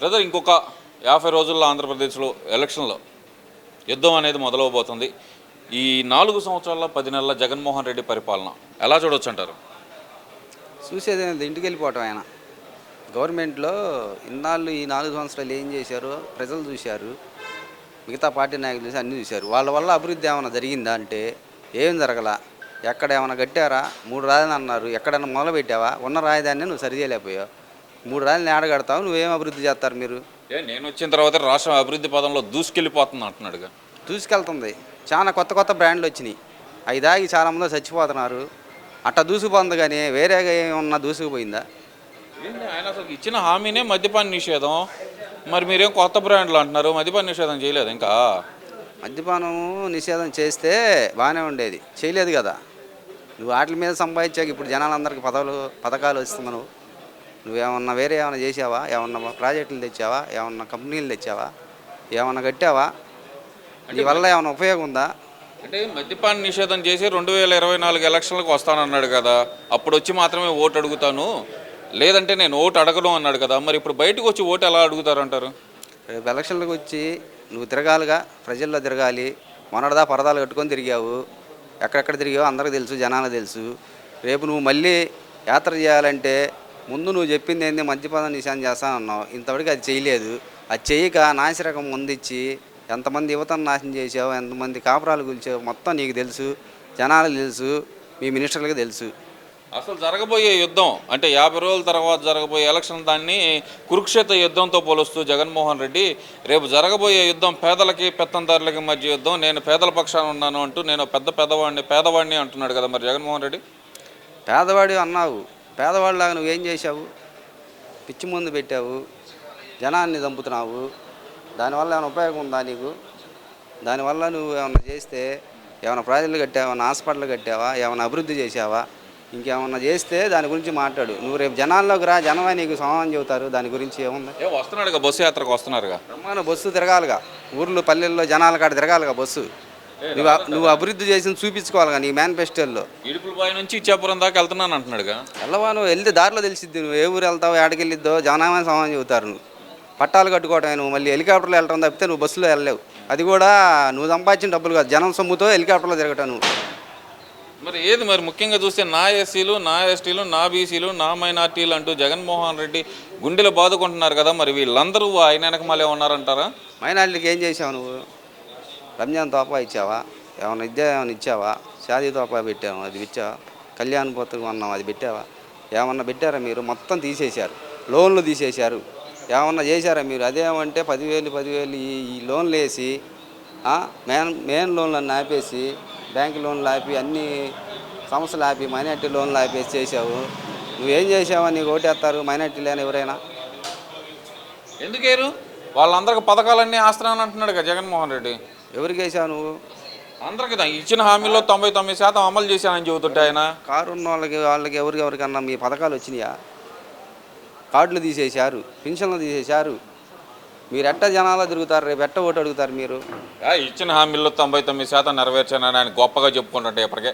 Brother ఇంకొక యాభై రోజుల్లో ఆంధ్రప్రదేశ్లో ఎలక్షన్లో యుద్ధం అనేది మొదలవబోతుంది. ఈ నాలుగు సంవత్సరాల పది నెలల జగన్మోహన్ రెడ్డి పరిపాలన ఎలా చూడొచ్చు అంటారు చూసేది ఇంటికి వెళ్ళిపోవటం ఆయన. గవర్నమెంట్లో ఇన్నాళ్ళు ఈ నాలుగు సంవత్సరాలు ఏం చేశారు ప్రజలు చూశారు. మిగతా పార్టీ నాయకులు చూసి అన్నీ చూశారు. వాళ్ళ వల్ల అభివృద్ధి ఏమైనా జరిగిందా అంటే ఏం జరగల? ఎక్కడ ఏమైనా కట్టారా? మూడు రాజధాని అన్నారు. ఎక్కడైనా మొదలు పెట్టావా ఉన్న రాజధానిని నువ్వు సరిచేయలేకపోయావు. మూడు రాజధాని ఏడ కడతావు నువ్వేం అభివృద్ధి చేస్తారు మీరు? ఏ నేను వచ్చిన తర్వాత రాష్ట్రం అభివృద్ధి పదంలో దూసుకెళ్ళిపోతుంది అంటున్నాడుగా దూసుకెళ్తుంది. చాలా కొత్త కొత్త బ్రాండ్లు వచ్చినాయి. అవి దాగి చాలామంది చచ్చిపోతున్నారు. అట్ట దూసుకుపోతుంది కానీ వేరేగా ఏమన్నా దూసుకుపోయిందా? ఏంటి ఆయన అసలు ఇచ్చిన హామీనే మద్యపాన నిషేధం. మరి మీరేం కొత్త బ్రాండ్లు అంటున్నారు? మద్యపాన నిషేధం చేయలేదు ఇంకా? మద్యపానం నిషేధం చేస్తే బాగానే ఉండేది. చేయలేదు కదా. నువ్వు వాటి మీద సంపాదించాక ఇప్పుడు జనాలందరికీ పదవులు పథకాలు వస్తుంది నువ్వు నువ్వేమన్నా వేరే ఏమైనా చేసావా? ఏమన్నా ప్రాజెక్టులు తెచ్చావా? ఏమన్నా కంపెనీలు తెచ్చావా? ఏమన్నా కట్టావా? నీ వల్ల ఏమైనా ఉపయోగం ఉందా అంటే మద్యపాన నిషేధం చేసి రెండు వేల ఇరవై నాలుగు ఎలక్షన్లకు వస్తానన్నాడు కదా. అప్పుడు వచ్చి మాత్రమే ఓటు అడుగుతాను. లేదంటే నేను ఓటు అడగను అన్నాడు కదా. మరి ఇప్పుడు బయటకు వచ్చి ఓటు ఎలా అడుగుతారంటారు? రేపు ఎలక్షన్లకు వచ్చి నువ్వు తిరగాలిగా ప్రజల్లో తిరగాలి. మొన్నటిదా పరదాలు కట్టుకొని తిరిగావు. ఎక్కడెక్కడ తిరిగావో అందరికీ తెలుసు జనాలకు తెలుసు. రేపు నువ్వు మళ్ళీ యాత్ర చేయాలంటే ముందు నువ్వు చెప్పింది ఏంది? మద్యపానం నిశాన్ చేస్తాను అన్నావు. ఇంతవరకు అది చేయలేదు. అది చేయక నాసిరకం ముందిచ్చి ఎంతమంది యువతను నాశనం చేసావు ఎంతమంది కాపురాలు కూల్చావు మొత్తం నీకు తెలుసు. జనాలకు తెలుసు. మీ మినిస్టర్లకు తెలుసు. అసలు జరగబోయే యుద్ధం అంటే యాభై రోజుల తర్వాత జరగబోయే ఎలక్షన్ దాన్ని కురుక్షేత్ర యుద్ధంతో పోలుస్తూ జగన్మోహన్ రెడ్డి రేపు జరగబోయే యుద్ధం పేదలకి పెత్తందారులకి మధ్య యుద్ధం. నేను పేదల పక్షాన ఉన్నాను అంటూ నేను పెద్ద పెద్దవాడిని పేదవాడిని అంటున్నాడు కదా మరి జగన్మోహన్ రెడ్డి? పేదవాడి అన్నావు. పేదవాడిలాగా నువ్వేం చేశావు? పిచ్చి ముందు పెట్టావు జనాన్ని చంపుతున్నావు. దానివల్ల ఏమైనా ఉపయోగం ఉందా నీకు? దానివల్ల నువ్వు ఏమైనా చేస్తే ఏమైనా ప్రాజెక్టులు కట్టావా? ఏమైనా హాస్పిటల్ కట్టావా? ఏమైనా అభివృద్ధి చేసావా ఇంకేమన్నా చేస్తే దాని గురించి మాట్లాడు. నువ్వు రేపు జనాల్లోకి రా జనమే నీకు సమానం చెబుతారు. దాని గురించి ఏముంది? వస్తున్నాడుగా బస్సు యాత్రకు వస్తున్నారుగా. బ్రహ్మాండ బస్సు తిరగాలిగా. ఊర్లు పల్లెల్లో జనాల కాడ తిరగాలిగా బస్సు. నువ్వు నువ్వు అభివృద్ధి చేసింది చూపించుకోవాలిగా నీ మేనిఫెస్టోల్లో ఇడుపుల బాయ్ నుంచి ఇచ్చాపురం దాకా వెళ్తున్నాను అంటున్నాడుగా. వెళ్ళవా నువ్వు? వెళ్తే దారిలో తెలిసిద్ది నువ్వు. ఏ ఊరు వెళ్తావు? ఏడకి వెళ్ళిద్దో? జనమే సమానం చెబుతారు నువ్వు. పట్టాలు కట్టుకోవటమే నువ్వు. మళ్ళీ హెలికాప్టర్లో వెళ్ళటం తప్పితే నువ్వు బస్సులో వెళ్ళలేవు. అది కూడా నువ్వు సంపాదించిన డబ్బులు కాదు. జనం సొమ్ముతో హెలికాప్టర్లో తిరగటం నువ్వు. మరి ఏది మరి? ముఖ్యంగా చూస్తే నా ఎస్సీలు నా ఎస్టీలు నా బీసీలు నా మైనార్టీలు అంటూ జగన్మోహన్ రెడ్డి గుండెలు బాదుకుంటున్నారు కదా మరి. వీళ్ళందరూ ఆయన వెనక మళ్ళీ ఉన్నారంటారా? మైనార్టీకి ఏం చేసావు నువ్వు? రంజాన్ తోపా ఇచ్చావా? ఏమైనా ఇద్దా ఏమైనా ఇచ్చావా? షాదీ తోపా పెట్టాము అది ఇచ్చావా కళ్యాణ్ పత్రిక అన్నాం అది పెట్టావా? ఏమన్నా పెట్టారా మీరు? మొత్తం తీసేశారు. లోన్లు తీసేశారు. ఏమన్నా చేశారా మీరు? అదేమంటే పదివేలు పదివేలు ఈ లోన్లు వేసి మెయిన్ మెయిన్ లోన్లను ఆపేసి బ్యాంక్ లోన్లు ఆపి అన్ని సంస్థలు ఆపి మైనార్టీ లోన్లు ఆపేసి చేసావు నువ్వేం చేసావా నీకు ఓటేస్తారు మైనార్టీ లేని ఎవరైనా? ఎందుకేరు? వాళ్ళందరికి పథకాలన్నీ ఆస్తున్నాను అంటున్నాడు కదా జగన్మోహన్ రెడ్డి. ఎవరికి వేసావు నువ్వు అందరికి ఇచ్చిన హామీలో తొంభై తొమ్మిది శాతం అమలు చేశానని చెబుతుంటే ఆయన. కారు ఉన్న వాళ్ళకి వాళ్ళకి ఎవరికి ఎవరికన్నా మీ పథకాలు వచ్చినాయా? కార్డులు తీసేశారు పెన్షన్లు తీసేశారు. మీరు ఎట్ట జనాల్లో తిరుగుతారు? రేపు ఎట్ట ఓటు అడుగుతారు మీరు? ఇచ్చిన హామీల్లో తొంభై తొమ్మిది శాతం నెరవేర్చానని ఆయన గొప్పగా చెప్పుకుంటుంటే ఇప్పటికే.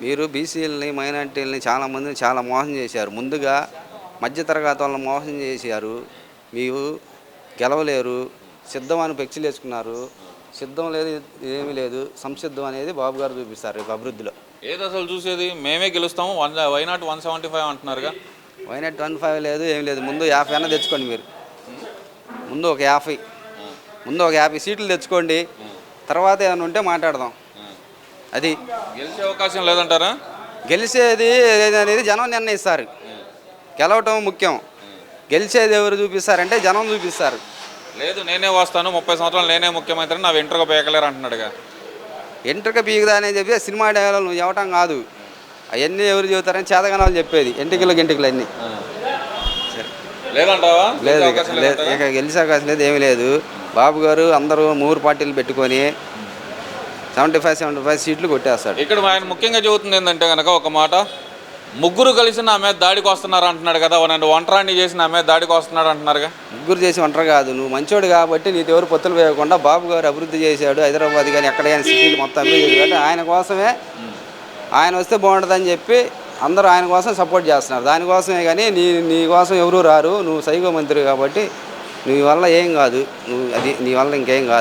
మీరు బీసీలని మైనార్టీలని చాలా మందిని చాలా మోసం చేశారు. ముందుగా మధ్యతరగతి వాళ్ళని మోసం చేశారు. మీరు గెలవలేరు సిద్ధం అని పెక్చులు వేసుకున్నారు. సిద్ధం లేదు ఏమీ లేదు. సంసిద్ధం అనేది బాబు గారు చూపిస్తారు రేపు అభివృద్ధిలో. ఏది అసలు చూసేది? మేమే గెలుస్తాము. One why not one seventy five అంటున్నారుగా? వైనట్ వన్ ఫైవ్ లేదు ఏం లేదు. ముందు యాభై అన్న తెచ్చుకోండి మీరు. ముందు ఒక యాభై. ముందు ఒక యాభై సీట్లు తెచ్చుకోండి. తర్వాత ఏమైనా ఉంటే మాట్లాడదాం. అది గెలిచే అవకాశం లేదంటారా? గెలిచేది అనేది జనం నిర్ణయిస్తారు. గెలవటం ముఖ్యం. గెలిచేది ఎవరు చూపిస్తారంటే జనం చూపిస్తారు. లేదు నేనే వస్తాను ముప్పై సంవత్సరాలు నేనే ముఖ్యమంత్రి నా వెంట్రుక పేకలేరు అంటున్నాడుగా. ఎంట్రక పీకుదా అని చెప్పి సినిమా డైలాగ్ నువ్వు చెప్పటం కాదు. అవన్నీ ఎవరు చెబుతారని చేతగనాలు చెప్పేది ఎంటికలు గెంటికలు అన్నీ. లేదంటావా? లేదు? ఇక గెలిచే అవకాశం లేదు ఏమీ లేదు. బాబు గారు అందరూ మూడు పార్టీలు పెట్టుకొని సెవెంటీ ఫైవ్ సెవెంటీ ఫైవ్ సీట్లు కొట్టేస్తాడు. ఇక్కడ ఆయన ముఖ్యంగా చెబుతుంది ఏంటంటే కనుక ఒక మాట ముగ్గురు కలిసి నా మీద దాడికి వస్తున్నారు అంటున్నాడు కదా నన్ను ఒంటరాన్ని చేసి నా మీద దాడికి వస్తున్నాడు అంటున్నారుగా? ముగ్గురు చేసి ఒంటరి కాదు నువ్వు మంచోడు కాబట్టి నీతో ఎవరు పొత్తులు వేయకుండా బాబు గారు అభివృద్ధి చేశాడు హైదరాబాద్ కానీ ఎక్కడ కానీ సిటీలు మొత్తం అభివృద్ధి చేశాడు ఆయన కోసమే ఆయన వస్తే బాగుంటుందని చెప్పి అందరూ ఆయన కోసం సపోర్ట్ చేస్తున్నారు. దానికోసమే కానీ నీ నీ కోసం ఎవరు రారు నువ్వు సైకో మంత్రి కాబట్టి నీ వల్ల ఏం కాదు నువ్వు అది నీ వల్ల ఇంకేం కాదు.